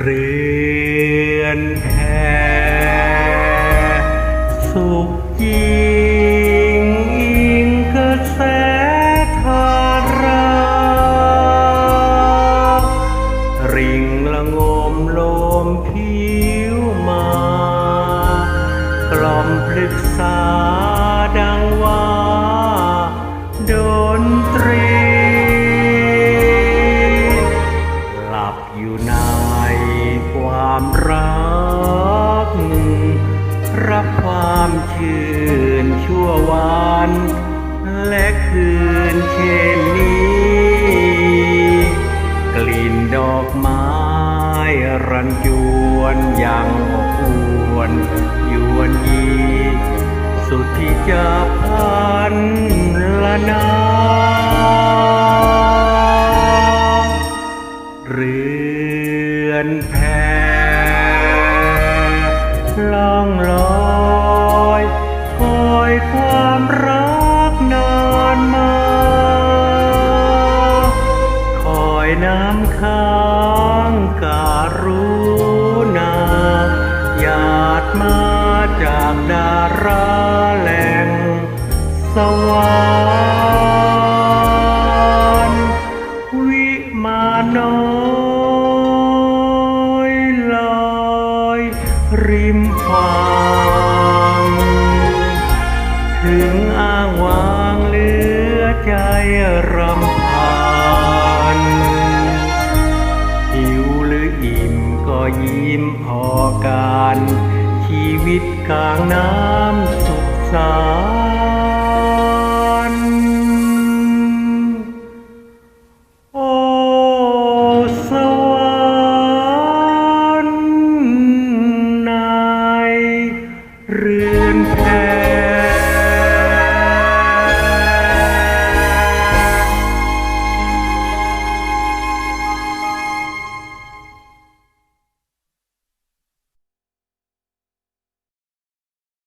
เรือนแพสุขยิงอิงกระแสทาราริงละงมลมผิวมากล่อมพลึกษา รับความชื่นชั่ววันและคืนเช่นนี้ กลิ่นดอกไม้รันจวนยังอบอวนยวนยี สุดที่จะพันละนา อยน้ำค้างการุณาหยาดมาจากดาราแหล่งสวรรค์วิมานน้อยลอยริมฝั่งถึงอ้างวางเหลือใจรำ อการ ชีวิตกลางน้ำสุขสันต์โอ้สวรรค์ในเรือนแพ